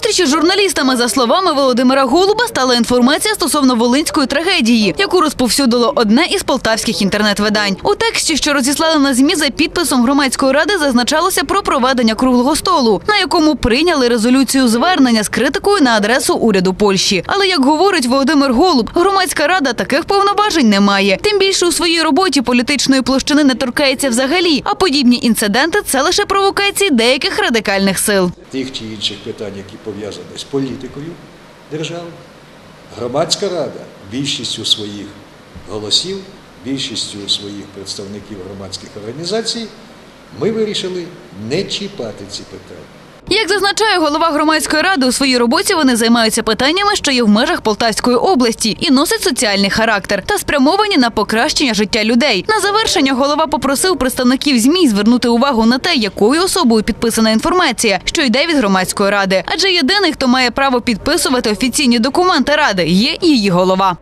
зустрічі з журналістами, за словами Володимира Голуба, стала інформація стосовно волинської трагедії, яку розповсюдило одне із полтавських інтернет-видань. У тексті, що розіслали на змі за підписом громадської ради, зазначалося про проведення круглого столу, на якому прийняли резолюцію звернення з критикою на адресу уряду Польщі. Але як говорить Володимир Голуб, громадська рада таких повноважень не має. Тим більше у своїй роботі політичної площини не торкається взагалі. А подібні інциденти це лише провокації деяких радикальних сил. Тих чи інших питань, які пов'язані з політикою держави, громадська рада більшістю своїх голосів, більшістю своїх представників громадських організацій, ми вирішили не чіпати ці питання. Як зазначає голова громадської ради, у своїй роботі вони займаються питаннями, що є в межах Полтавської області, і носять соціальний характер та спрямовані на покращення життя людей. На завершення голова попросив представників змі звернути увагу на те, якою особою підписана інформація, що йде від громадської ради. Адже єдиний, хто має право підписувати офіційні документи ради, є її голова.